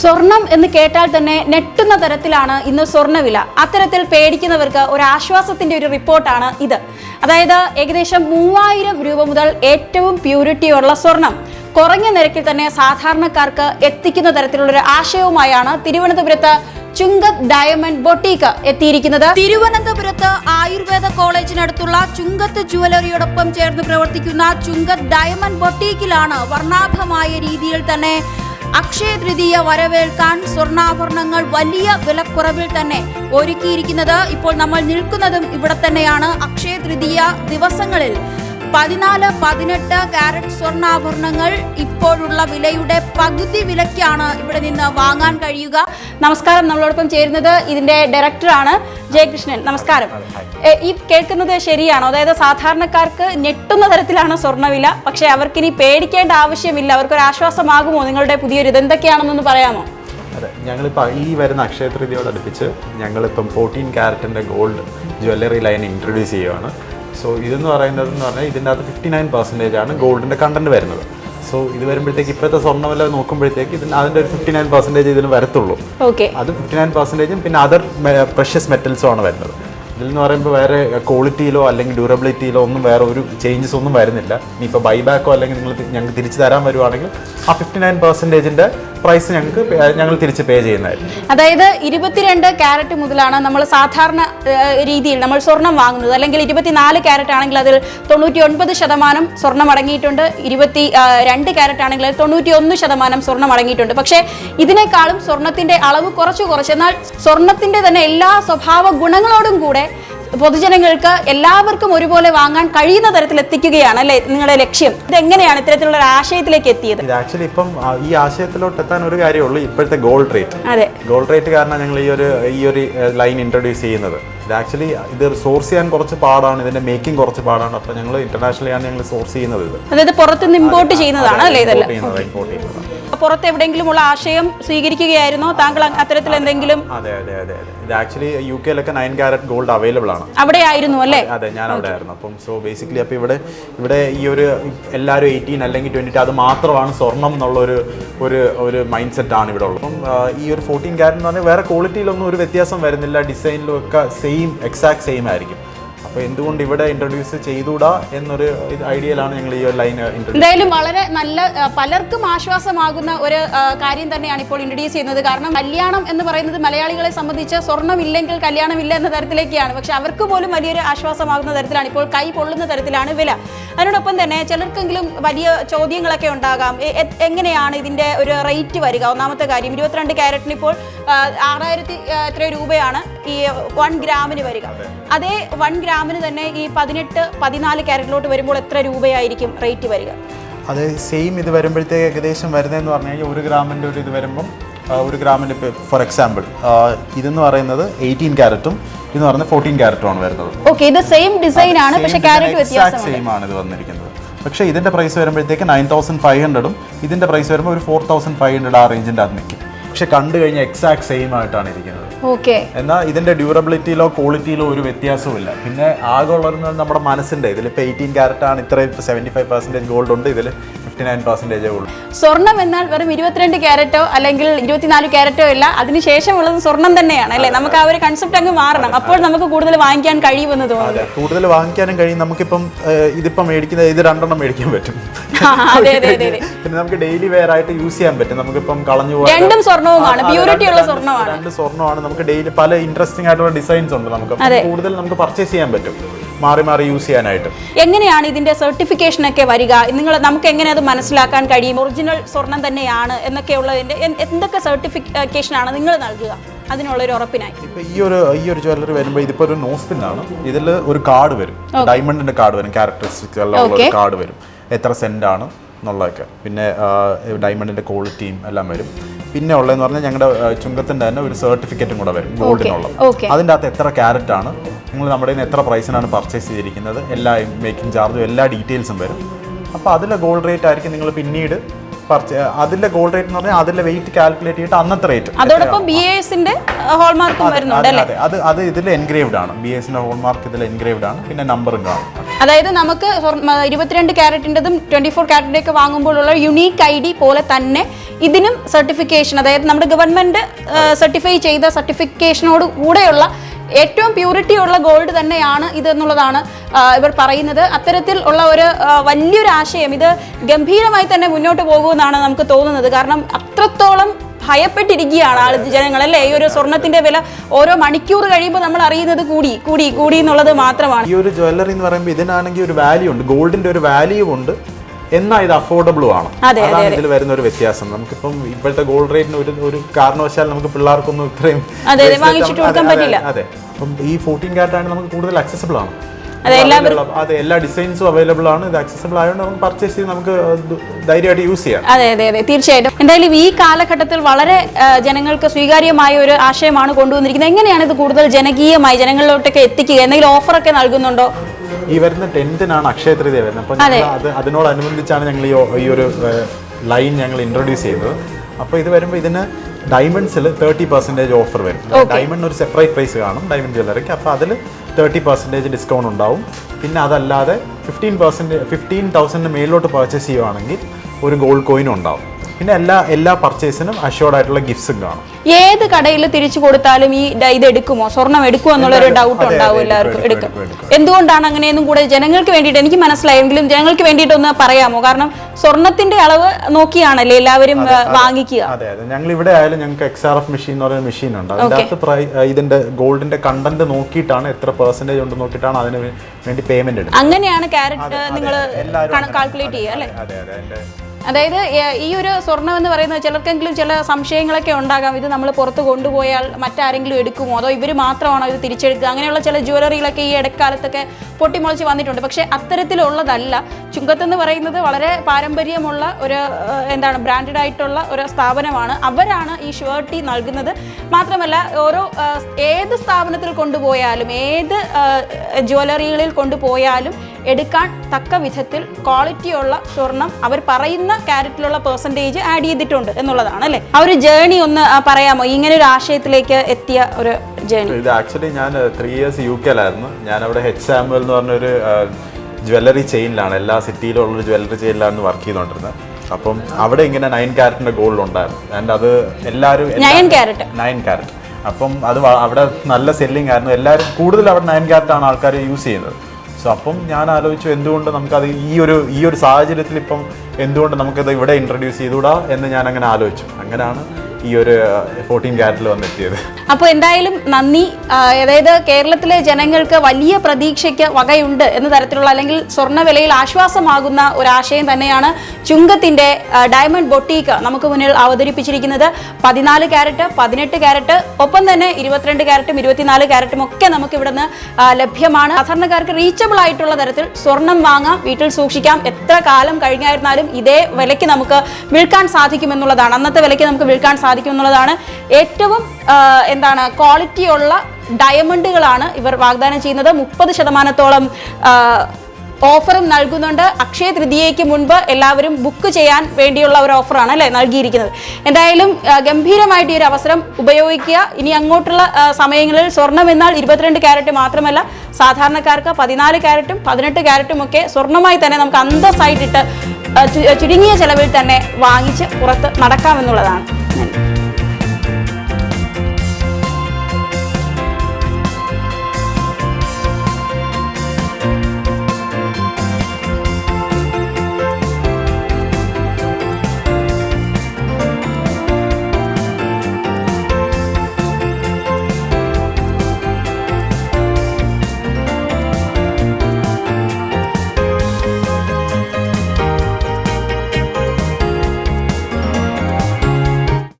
സ്വർണം എന്ന് കേട്ടാൽ തന്നെ നെട്ടുന്ന തരത്തിലാണ് ഇന്ന് സ്വർണവില അത്തരത്തിൽ പേടിക്കുന്നവർക്ക് ഒരു ആശ്വാസത്തിന്റെ ഒരു റിപ്പോർട്ടാണ് ഇത്. അതായത് ഏകദേശം മൂവായിരം രൂപ മുതൽ ഏറ്റവും പ്യൂരിറ്റിയുള്ള സ്വർണം. കുറഞ്ഞ നിരക്കിൽ തന്നെ സാധാരണക്കാർക്ക് എത്തിക്കുന്ന തരത്തിലുള്ള ഒരു ആശയവുമായാണ് തിരുവനന്തപുരത്ത് ചുങ്കത് ഡയമണ്ട് ബൊട്ടീക്ക് എത്തിയിരിക്കുന്നത്. തിരുവനന്തപുരത്ത് ആയുർവേദ കോളേജിനടുത്തുള്ള ചുങ്കത്ത് ജുവലറിയോടൊപ്പം ചേർന്ന് പ്രവർത്തിക്കുന്ന ചുങ്കത് ഡയമണ്ട് ബൊട്ടീക്കിലാണ് വർണാഭമായ രീതിയിൽ തന്നെ അക്ഷയ തൃതീയ വരവേൽക്കാൻ സ്വർണാഭരണങ്ങൾ വലിയ വിലക്കുറവിൽ തന്നെ ഒരുക്കിയിരിക്കുന്നത് ഇപ്പോൾ നമ്മൾ നിൽക്കുന്നതും ഇവിടെ തന്നെയാണ്. അക്ഷയ തൃതീയ ദിവസങ്ങളിൽ പതിനാല് പതിനെട്ട് കാരറ്റ് സ്വർണാഭരണങ്ങൾ ഇപ്പോഴുള്ള വിലയുടെ പകുതി വിലയ്ക്കാണ് ഇവിടെ നിന്ന് വാങ്ങാൻ കഴിയുക. നമസ്കാരം. നമ്മളോടൊപ്പം ചേരുന്നത് ഇതിന്റെ ഡയറക്ടറാണ് ജയകൃഷ്ണൻ. നമസ്കാരം. ഈ കേൾക്കുന്നത് ശരിയാണോ? അതായത് സാധാരണക്കാർക്ക് ഞെട്ടുന്ന തരത്തിലാണ് സ്വർണവില. പക്ഷെ അവർക്കിനി പേടിക്കേണ്ട ആവശ്യമില്ല. അവർക്കൊരു ആശ്വാസമാകുമോ നിങ്ങളുടെ പുതിയൊരു ഇതെന്തൊക്കെയാണെന്നൊന്ന് പറയാമോ? അതെ. ഞങ്ങളിപ്പോൾ ഈ വരുന്ന അക്ഷയ തൃതിയോടടുപ്പിച്ച് ഞങ്ങളിപ്പം ഫോർട്ടീൻ ക്യാരറ്റിന്റെ ഗോൾഡ് ജ്വല്ലറി ലൈൻ ഇൻട്രൊഡ്യൂസ് ചെയ്യുകയാണ് സോ ഇതെന്ന് പറയുന്നത് എന്ന് പറഞ്ഞാൽ ഇതിന്റെ അകത്ത് ഫിഫ്റ്റി നയൻ പെർസെന്റേജ് ആണ് ഗോൾഡിന്റെ കണ്ടന്റ് വരുന്നത്. സോ ഇത് വരുമ്പോഴത്തേക്ക് ഇപ്പോഴത്തെ സ്വർണവില നോക്കുമ്പോഴത്തേക്ക് ഇതിന് അതിന്റെ ഒരു ഫിഫ്റ്റി നയൻ പെർസെന്റേജ് ഇതിന് വരത്തുള്ളൂ. ഓക്കെ അത് ഫിഫ്റ്റി നയൻ പെർസെന്റേജും പിന്നെ അതർ പ്രഷ്യസ് മെറ്റൽസും ആണ് വരുന്നത്. ഇതിൽ എന്ന് പറയുമ്പോൾ വേറെ ക്വാളിറ്റിയിലോ അല്ലെങ്കിൽ ഡ്യൂറബിലിറ്റിയിലോ ഒന്നും വേറെ ഒരു ചേഞ്ചസ് ഒന്നും വരുന്നില്ല. ഇനിയിപ്പോൾ ബൈബാക്കോ അല്ലെങ്കിൽ നിങ്ങൾ ഞങ്ങൾക്ക് തിരിച്ചു തരാൻ വരുവാണെങ്കിൽ ആ ഫിഫ്റ്റി നയൻ പെർസെന്റേജിന്റെ പ്രൈസ് ഞങ്ങൾക്ക് ഞങ്ങൾ തിരിച്ച് പേ ചെയ്യുന്നതായിരിക്കും. അതായത് ഇരുപത്തിരണ്ട് ക്യാരറ്റ് മുതലാണ് നമ്മൾ സാധാരണ രീതിയിൽ നമ്മൾ സ്വർണം വാങ്ങുന്നത്. അല്ലെങ്കിൽ ഇരുപത്തിനാല് ക്യാരറ്റ് ആണെങ്കിൽ അതിൽ തൊണ്ണൂറ്റി ഒൻപത് ശതമാനം സ്വർണം അടങ്ങിയിട്ടുണ്ട്. ഇരുപത്തി രണ്ട് ക്യാരറ്റ് ആണെങ്കിൽ തൊണ്ണൂറ്റി ഒന്ന് ശതമാനം സ്വർണം അടങ്ങിയിട്ടുണ്ട്. പക്ഷേ ഇതിനേക്കാളും സ്വർണത്തിന്റെ അളവ് കുറച്ച് കുറച്ച്. എന്നാൽ സ്വർണത്തിന്റെ തന്നെ എല്ലാ സ്വഭാവ ഗുണങ്ങളോടും കൂടെ പൊതുജനങ്ങൾക്ക് എല്ലാവർക്കും ഒരുപോലെ വാങ്ങാൻ കഴിയുന്ന തരത്തിൽ എത്തിക്കുകയാണ് അല്ലേ? നിങ്ങളുടെ ലക്ഷ്യം. ഇത് എങ്ങനെയാണ് ഇത്തരത്തിലുള്ള ഒരു ആശയത്തിലേക്ക് എത്തിയത്? ഇത് ആക്ച്വലി ഇപ്പം ആ, ഈ ആശയത്തിലോട്ട് എത്താൻ ഒരു കാര്യമുള്ളൂ ഇപ്പോഴത്തെ ഗോൾഡ് റേറ്റ് അതെ. ഗോൾഡ് റേറ്റ് കാരണം ഞങ്ങൾ ഈ ഒരു ഈ ഒരു ലൈൻ ഇൻട്രൊഡ്യൂസ് ചെയ്യുന്നത്. ഇത് ആക്ച്വലി ഇത് സോഴ്സ് ചെയ്യാൻ കുറച്ച് പാടാണ് ഇതിന്റെ മേക്കിംഗ് കുറച്ച് പാടാണ്. അപ്പോൾ ഞങ്ങൾ ഇന്റർനാഷണലിയാണ് ഞങ്ങൾ സോഴ്സ് ചെയ്യുന്നത് ഇത്. അതായത് പുറത്തുനിന്ന് ഇമ്പോർട്ട് ചെയ്യുന്നതാണ് അല്ലേ ഇതെല്ലാം? ചെയ്യുന്നത് ഇമ്പോർട്ട് ചെയ്യുന്നത് പുറത്ത് എവിടെയെങ്കിലുമുള്ള ആശയം സ്വീകരിക്കുകയായിരുന്നോ? താങ്കൾ അത്തരത്തിൽ എന്തെങ്കിലും അതെ അതെ അതെ അതെ. ഇത് ആക്ച്വലി യു കെയിലൊക്കെ നയൻ ക്യാരറ്റ് ഗോൾഡ് അവൈലബിൾ ആണ്. അവിടെ ആയിരുന്നു അല്ലേ? അതെ ഞാൻ അവിടെ ആയിരുന്നു അപ്പം സോ ബേസിക്കലി അപ്പോൾ ഇവിടെ ഇവിടെ ഈ ഒരു എല്ലാവരും എയ്റ്റീൻ അല്ലെങ്കിൽ ട്വന്റി അത് മാത്രമാണ് സ്വർണം എന്നുള്ള ഒരു ഒരു ഒരു മൈൻഡ് സെറ്റ് ആണ് ഇവിടെ ഉള്ളത്. അപ്പം ഈ ഒരു ഫോർട്ടീൻ ക്യാരറ്റ് എന്ന് പറഞ്ഞാൽ വേറെ ക്വാളിറ്റിയിലൊന്നും ഒരു വ്യത്യാസം വരുന്നില്ല. ഡിസൈനിലും ഒക്കെ സെയിം എക്സാക്ട് സെയിം ആയിരിക്കും. അപ്പോൾ എന്തുകൊണ്ട് ഇവിടെ ഇൻട്രൊഡ്യൂസ് ചെയ്തുകൂടാ എന്നൊരു ഐഡിയയിലാണ് ഞങ്ങൾ ഈ ഒരു ലൈൻ എന്തായാലും വളരെ നല്ല പലർക്കും ആശ്വാസമാകുന്ന ഒരു കാര്യം തന്നെയാണ് ഇപ്പോൾ ഇൻട്രൊഡ്യൂസ് ചെയ്യുന്നത്. കാരണം കല്യാണം എന്ന് പറയുന്നത് മലയാളികളെ സംബന്ധിച്ച് സ്വർണമില്ലെങ്കിൽ കല്യാണമില്ല എന്ന തരത്തിലേക്കാണ്. പക്ഷെ അവർക്ക് പോലും വലിയൊരു ആശ്വാസമാകുന്ന തരത്തിലാണ്. ഇപ്പോൾ കൈ പൊള്ളുന്ന തരത്തിലാണ് വില. അതിനോടൊപ്പം തന്നെ ചിലർക്കെങ്കിലും വലിയ ചോദ്യങ്ങളൊക്കെ ഉണ്ടാകാം. എങ്ങനെയാണ് ഇതിന്റെ ഒരു റേറ്റ് വരിക? ഒന്നാമത്തെ കാര്യം ഇരുപത്തിരണ്ട് ക്യാരറ്റിന് ഇപ്പോൾ ആറായിരത്തി എത്ര രൂപയാണ് ഈ വൺ ഗ്രാമിന് വരിക. അതേ. വൺ ഗ്രാമിന് തന്നെ ഈ പതിനെട്ട് പതിനാല് ക്യാരറ്റിലോട്ട് വരുമ്പോൾ എത്ര രൂപയായിരിക്കും റേറ്റ് വരിക? അത് സെയിം ഇത് വരുമ്പോഴത്തേക്ക് ഏകദേശം വരുന്നതെന്ന് പറഞ്ഞു കഴിഞ്ഞാൽ ഒരു ഗ്രാമിന്റെ ഒരു ഇത് വരുമ്പം ഒരു ഗ്രാമിന്റെ ഫോർ എക്സാമ്പിൾ ഇതെന്ന് പറയുന്നത് എയ്റ്റീൻ ക്യാരറ്റും ഇതെന്ന് പറയുന്നത് ഫോർട്ടീൻ ക്യാരറ്റും ആണ് വരുന്നത്. ഓക്കെ ഇത് സെയിം ഡിസൈൻ ആണ് പക്ഷേ ക്യാരറ്റ് വ്യത്യാസം സെയിം ആണ് ഇത് വന്നിരിക്കുന്നത്. പക്ഷേ ഇതിന്റെ പ്രൈസ് വരുമ്പോഴത്തേക്ക് നയൻ തൗസൻഡ് ഫൈവ് ഹൺഡ്രഡും ഇതിന്റെ പ്രൈസ് വരുമ്പോൾ ഒരു ഫോർ തൗസൻഡ് ഫൈവ് ഹൺഡ്രഡ് ആ റേഞ്ചിന്റെ അത് നിൽക്കും. പക്ഷെ കണ്ടു കഴിഞ്ഞാൽ എക്സാക്ട് സെയിം ആയിട്ടാണ് ഇരിക്കുന്നത്. ഓക്കെ എന്നാൽ ഇതിന്റെ ഡ്യൂറബിലിറ്റിയിലോ ക്വാളിറ്റിയിലോ ഒരു വ്യത്യാസവും ഇല്ല പിന്നെ ആകെ ഉള്ളത് നമ്മുടെ മനസ്സിന്റെ ഇതിലിപ്പോൾ എയ്റ്റീൻ ക്യാരറ്റ് ആണ് ഇത്രയും സെവന്റി ഫൈവ് പെർസെന്റേജ് ഗോൾഡ് ഉണ്ട്. ഇതിൽ ഫിഫ്റ്റി നയൻ പെർസെന്റേജേ ഉള്ളൂ. സ്വർണം എന്നാൽ വെറും ഇരുപത്തിരണ്ട് ക്യാരറ്റോ അല്ലെങ്കിൽ ഇരുപത്തിനാല് ക്യാരറ്റോ ഇല്ല അതിനുശേഷമുള്ളത് സ്വർണം തന്നെയാണ് അല്ലേ? നമുക്ക് ആ ഒരു കൺസെപ്റ്റ് അങ്ങ് മാറണം. അപ്പോൾ നമുക്ക് കൂടുതൽ വാങ്ങിക്കാൻ കഴിയുമെന്ന് തോന്നുന്നു. കൂടുതൽ വാങ്ങിക്കാനും കഴിയും. നമുക്കിപ്പം ഇതിപ്പം മേടിക്കുന്ന ഇത് രണ്ടെണ്ണം മേടിക്കാൻ പറ്റും. പിന്നെ നമുക്ക് ഡെയിലി വെയർ ആയിട്ട് യൂസ് ചെയ്യാൻ പറ്റും. നമുക്കിപ്പം കളഞ്ഞു പോകാൻ രണ്ടും സ്വർണവുമാണ് പ്യൂരിറ്റി ഉള്ള സ്വർണമാണ് രണ്ട് സ്വർണമാണ് നമുക്ക് ഡെയിലി പല ഇൻട്രസ്റ്റിംഗ് ആയിട്ടുള്ള ഡിസൈൻസ് ഉണ്ട് നമുക്ക്. കൂടുതൽ നമുക്ക് പർച്ചേസ് ചെയ്യാൻ പറ്റും. മാറി മാറി യൂസ് ചെയ്യാനായിട്ട്. എങ്ങനെയാണ് ഇതിന്റെ സർട്ടിഫിക്കേഷൻ ഒക്കെ വരിക? നിങ്ങൾ നമുക്ക് എങ്ങനെ അത് മനസ്സിലാക്കാൻ കഴിയും? ഒറിജിനൽ സ്വർണം തന്നെയാണ് എന്നൊക്കെയുള്ളതിന്റെ ഉള്ളതിന്റെ എന്തൊക്കെ സർട്ടിഫിക്കേഷൻ ആണ് നിങ്ങൾ നൽകുക? അതിനുള്ള ഒരു ഉറപ്പിനായി. ഇപ്പൊ ഈ ഒരു ഈ ഒരു ജ്വല്ലറി വരുമ്പോൾ ഇതിപ്പോ ഒരു നോസ്പിൻ ആണ്. ഇതിൽ ഒരു കാർഡ് വരും. ഡയമണ്ടിന്റെ കാർഡ് വരും. ക്യാരക്ടറിസ്റ്റിക്സ് എല്ലാം ഉള്ള ഒരു കാർഡ് വരും. എത്ര സെന്റ് ആണ് എന്നുള്ളതൊക്കെ. പിന്നെ ഡയമണ്ടിന്റെ ക്വാളിറ്റിയും എല്ലാം വരും. പിന്നെ ഉള്ളതെന്ന് പറഞ്ഞാൽ ഞങ്ങളുടെ ചുങ്കത്തിന്റെ തന്നെ ഒരു സർട്ടിഫിക്കറ്റും കൂടെ വരും ഗോൾഡിനുള്ള. അതിന്റെ അകത്ത് എത്ര ക്യാരറ്റ് ആണ് നിങ്ങൾ നമ്മുടെ കയ്യിൽ നിന്ന് എത്ര പ്രൈസിനാണ് പർച്ചേസ് ചെയ്തിരിക്കുന്നത് എല്ലാ മേക്കിംഗ് ചാർജും എല്ലാ ഡീറ്റെയിൽസും വരും. അപ്പോൾ അതിലെ ഗോൾഡ് റേറ്റ് ആയിരിക്കും നിങ്ങൾ പിന്നീട് അതിന്റെ ഗോൾഡ് റേറ്റ് എന്ന് പറഞ്ഞാൽ അതിന്റെ വെയിറ്റ് കാൽക്കുലേറ്റ് ചെയ്തിട്ട് അന്നത്തെ റേറ്റ് അതോടൊപ്പം ബി എസിന്റെ ഹോൾമാർക്കും വരുന്നുണ്ട് അതെ അത്. അത് ഇതിൽ എൻഗ്രേവ്ഡ് ആണ്. ബി എസിന്റെ ഹോൾമാർക്ക് ഇതിൽ എൻഗ്രേവ്ഡ് ആണ്. പിന്നെ നമ്പറും കാണും. അതായത് നമുക്ക് ഇരുപത്തിരണ്ട് ക്യാരറ്റിന്റെതും ട്വന്റി ഫോർ ക്യാരറ്റിന്റെ ഒക്കെ വാങ്ങുമ്പോഴുള്ള യുണീക്ക് ഐ ഡി പോലെ തന്നെ ഇതിനും സർട്ടിഫിക്കേഷൻ അതായത് നമ്മുടെ ഗവൺമെന്റ് സർട്ടിഫൈ ചെയ്ത സർട്ടിഫിക്കേഷനോട് കൂടെയുള്ള ഏറ്റവും പ്യൂരിറ്റി ഉള്ള ഗോൾഡ് തന്നെയാണ് ഇത് എന്നുള്ളതാണ് ഇവർ പറയുന്നത്. അത്തരത്തിൽ ഉള്ള ഒരു വലിയൊരു ആശയം ഇത് ഗംഭീരമായി തന്നെ മുന്നോട്ട് പോകുമെന്നാണ് നമുക്ക് തോന്നുന്നത്. കാരണം അത്രത്തോളം ഭയപ്പെട്ടിരിക്കുകയാണ് ആൾ ജനങ്ങൾ അല്ലേ? ഈ ഒരു സ്വർണത്തിന്റെ വില ഓരോ മണിക്കൂർ കഴിയുമ്പോൾ നമ്മൾ അറിയുന്നത് കൂടി കൂടി കൂടി എന്നുള്ളത് മാത്രമാണ്. ഈ ഒരു ജ്വല്ലറി എന്ന് പറയുമ്പോൾ ഇതിനാണെങ്കിൽ ഒരു വാല്യൂ ഉണ്ട്. ഗോൾഡിന്റെ ഒരു വാല്യൂ ഉണ്ട്. എന്നാൽ ഇത് അഫോർഡബിളും ആണ്. അതെ, അതാണ് ഇതിൽ വരുന്ന ഒരു വ്യത്യാസം. നമുക്കിപ്പം ഇപ്പോഴത്തെ ഗോൾഡ് റേറ്റിന് ഒരു ഒരു കാരണവശാൽ നമുക്ക് പിള്ളേർക്കൊന്നും ഇത്രയും അതെ, അപ്പം ഈ ഫോർട്ടീൻ ക്യാരറ്റ് ആണ് നമുക്ക് കൂടുതൽ അക്സസിബിൾ ആണ്. അതെ, എല്ലാ ഡിസൈൻസും അവൈലബിൾ ആണ്. ഇത് അക്സസിബിൾ ആയതുകൊണ്ട് നമുക്ക് പർച്ചേസ് ചെയ്ത് നമുക്ക് ധൈര്യമായിട്ട് യൂസ് ചെയ്യാം. അതെ അതെ അതെ. തീർച്ചയായിട്ടും. എന്തായാലും ഈ കാലഘട്ടത്തിൽ വളരെ ജനങ്ങൾക്ക് സ്വീകാര്യമായ ഒരു ആശയമാണ് കൊണ്ടുവന്നിരിക്കുന്നത്. എങ്ങനെയാണ് ഇത് കൂടുതൽ ജനകീയമായി ജനങ്ങളിലോട്ടൊക്കെ എത്തിക്കുക? എന്തെങ്കിലും ഓഫറൊക്കെ നൽകുന്നുണ്ടോ? ഈ വരുന്ന ടെൻത്തിനാണ് അക്ഷയ തൃതീയ വരുന്നത്. അപ്പോൾ അത്. അതിനോടനുബന്ധിച്ചാണ് ഞങ്ങൾ ഈ ഒരു ലൈൻ ഞങ്ങൾ ഇൻട്രൊഡ്യൂസ് ചെയ്തത്. അപ്പോൾ ഇത് വരുമ്പോൾ ഇതിന് ഡയമണ്ട്സിൽ തേർട്ടി പെർസെന്റേജ് ഓഫർ വരും. ഡയമണ്ട് ഒരു സെപ്പറേറ്റ് പ്രൈസ് കാണും ഡയമണ്ട് ജ്വല്ലറിക്ക് അപ്പോൾ അതിൽ തേർട്ടി പെർസെന്റേജ് ഡിസ്കൗണ്ട് ഉണ്ടാവും. പിന്നെ അതല്ലാതെ ഫിഫ്റ്റീൻ പെർസെന്റ് ഫിഫ്റ്റീൻ തൗസൻഡിന് മേലോട്ട് പർച്ചേസ് ചെയ്യുവാണെങ്കിൽ ഒരു ഗോൾഡ് കോയിനും ഉണ്ടാവും. പിന്നെ എല്ലാ എല്ലാ പർച്ചേസിനും അഷോർഡ് ആയിട്ടുള്ള ഗിഫ്റ്റ്സും കാണും. ഏത് കടയിൽ തിരിച്ചു കൊടുത്താലും ഈ ഇത് എടുക്കുമോ? സ്വർണം എടുക്കുമോ എന്നുള്ള ഒരു ഡൗട്ട് ഉണ്ടാവും എല്ലാവർക്കും എടുക്കും, എന്തുകൊണ്ടാണ് അങ്ങനെയൊന്നും കൂടെ ജനങ്ങൾക്ക് വേണ്ടിയിട്ട് എനിക്ക് മനസ്സിലായെങ്കിലും ജനങ്ങൾക്ക് വേണ്ടിയിട്ട് ഒന്ന് പറയാമോ? കാരണം സ്വർണത്തിന്റെ അളവ് നോക്കിയാണല്ലേ എല്ലാവരും വാങ്ങിക്കുക. അതെ അതെ. ഞങ്ങൾ ഇവിടെ ആയാലും ഞങ്ങൾക്ക് എക്സ് ആർ എഫ് മെഷീൻ എന്ന് പറയുന്ന മെഷീൻ ഉണ്ട്. അതിനകത്ത് അകത്ത് ഇതിന്റെ ഗോൾഡിന്റെ കണ്ടന്റ് നോക്കിയിട്ടാണ് എത്ര പെർസെന്റേജ് ഉണ്ട് നോക്കിയിട്ടാണ് അതിന് വേണ്ടി പേയ്മെന്റ് എടുക്കുന്നത്. അങ്ങനെയാണ് ക്യാരറ്റ് നിങ്ങൾ കാൽക്കുലേറ്റ് ചെയ്യുക അല്ലേ? അതെ അതെ. അതായത് ഈ ഒരു സ്വർണം എന്ന് പറയുന്നത് ചിലർക്കെങ്കിലും ചില സംശയങ്ങളൊക്കെ ഉണ്ടാകാം. ഇത് നമ്മൾ പുറത്ത് കൊണ്ടുപോയാൽ മറ്റാരെങ്കിലും എടുക്കുമോ? അതോ ഇവർ മാത്രമാണോ ഇത് തിരിച്ചെടുക്കുക? അങ്ങനെയുള്ള ചില ജ്വല്ലറികളൊക്കെ ഈ ഇടക്കാലത്തൊക്കെ പൊട്ടിമുളച്ച് വന്നിട്ടുണ്ട്. പക്ഷേ അത്തരത്തിലുള്ളതല്ല. ചുങ്കത്ത് എന്ന് പറയുന്നത് വളരെ പാരമ്പര്യമുള്ള ഒരു എന്താണ് ബ്രാൻഡഡ് ആയിട്ടുള്ള ഒരു സ്ഥാപനമാണ്. അവരാണ് ഈ ഷുവർട്ടി നൽകുന്നത്. മാത്രമല്ല ഓരോ ഏത് സ്ഥാപനത്തിൽ കൊണ്ടുപോയാലും ഏത് ജ്വല്ലറികളിൽ കൊണ്ടുപോയാലും എടുക്കാൻ തക്ക വിധത്തിൽ ക്വാളിറ്റിയുള്ള സ്വർണം അവർ പറയുന്ന ക്യാരറ്റിലുള്ള പെർസെന്റേജ് ആഡ് ചെയ്തിട്ടുണ്ട് എന്നുള്ളതാണ് അല്ലേ? ആ ഒരു ജേണി ഒന്ന് പറയാമോ? ഇങ്ങനെ ഒരു ആശയത്തിലേക്ക് എത്തിയ ഒരു ജേണി ഇത് ആക്ച്വലി ഞാൻ ത്രീ ഇയേഴ്സ് യു കെയിലായിരുന്നു ഞാൻ അവിടെ ഹെച്ച് സാമുവൽ എന്ന് പറഞ്ഞൊരു ജ്വല്ലറി ചെയിനിലാണ് എല്ലാ സിറ്റിയിലുള്ള ജ്വല്ലറി ചെയിനിലാണ് വർക്ക് ചെയ്തുകൊണ്ടിരുന്നത് അപ്പം അവിടെ ഇങ്ങനെ നയൻ ക്യാരറ്റിന്റെ ഗോൾഡ് ഉണ്ടായിരുന്നു. ആൻഡ് അത് എല്ലാവരും നയൻ ക്യാരറ്റ് നയൻ ക്യാരറ്റ് അപ്പം അത് അവിടെ നല്ല സെല്ലിംഗ് ആയിരുന്നു. എല്ലാവരും കൂടുതൽ അവിടെ നയൻ ക്യാരറ്റ് ആണ് ആൾക്കാർ യൂസ് ചെയ്യുന്നത്. സോ അപ്പം ഞാൻ ആലോചിച്ചു എന്തുകൊണ്ട് നമുക്കത് ഈ ഒരു ഈ ഒരു സാഹചര്യത്തിൽ ഇപ്പം എന്തുകൊണ്ട് നമുക്കത് ഇവിടെ ഇൻട്രൊഡ്യൂസ് ചെയ്തുകൂടാ എന്ന് ഞാൻ അങ്ങനെ ആലോചിച്ചു. അങ്ങനെയാണ് ഈ ഒരു ഫോർട്ടീൻ ക്യാരറ്റിൽ വന്നെത്തിയത്. അപ്പോൾ എന്തായാലും നന്ദി. അതായത് കേരളത്തിലെ ജനങ്ങൾക്ക് വലിയ പ്രതീക്ഷയ്ക്ക് വകയുണ്ട് എന്ന തരത്തിലുള്ള അല്ലെങ്കിൽ സ്വർണ വിലയിൽ ആശ്വാസമാകുന്ന ഒരു ആശയം തന്നെയാണ് ചുങ്കത്തിന്റെ ഡയമണ്ട് ബൊട്ടീക്ക് നമുക്ക് മുന്നിൽ അവതരിപ്പിച്ചിരിക്കുന്നത്. പതിനാല് ക്യാരറ്റ് പതിനെട്ട് ക്യാരറ്റ് ഒപ്പം തന്നെ ഇരുപത്തിരണ്ട് ക്യാരറ്റും ഇരുപത്തിനാല് ക്യാരറ്റും ഒക്കെ നമുക്ക് ഇവിടുന്ന് ലഭ്യമാണ്. സാധാരണക്കാർക്ക് റീച്ചബിൾ ആയിട്ടുള്ള തരത്തിൽ സ്വർണം വാങ്ങാം വീട്ടിൽ സൂക്ഷിക്കാം. എത്ര കാലം കഴിഞ്ഞായിരുന്നാലും ഇതേ വിലയ്ക്ക് നമുക്ക് വിൽക്കാൻ സാധിക്കുമെന്നുള്ളതാണ്. അന്നത്തെ വിലയ്ക്ക് നമുക്ക് വിൽക്കാൻ എന്നുള്ളതാണ് ഏറ്റവും എന്താണ് ക്വാളിറ്റിയുള്ള ഡയമണ്ടുകളാണ് ഇവർ വാഗ്ദാനം ചെയ്യുന്നത്. മുപ്പത് ശതമാനത്തോളം ഓഫറും നൽകുന്നുണ്ട്. അക്ഷയ തൃതീയയ്ക്ക് മുൻപ് എല്ലാവരും ബുക്ക് ചെയ്യാൻ വേണ്ടിയുള്ള ഒരു ഓഫറാണ് അല്ലേ നൽകിയിരിക്കുന്നത്. എന്തായാലും ഗംഭീരമായിട്ട് ഈ ഒരു അവസരം ഉപയോഗിക്കുക. ഇനി അങ്ങോട്ടുള്ള സമയങ്ങളിൽ സ്വർണം എന്നാൽ ഇരുപത്തിരണ്ട് ക്യാരറ്റ് മാത്രമല്ല സാധാരണക്കാർക്ക് പതിനാല് ക്യാരറ്റും പതിനെട്ട് ക്യാരറ്റും ഒക്കെ സ്വർണമായി തന്നെ നമുക്ക് അന്തസ്സായിട്ടിട്ട് ചുരുങ്ങിയ ചെലവിൽ തന്നെ വാങ്ങിച്ച് പുറത്ത് നടക്കാമെന്നുള്ളതാണ്. നന്ദി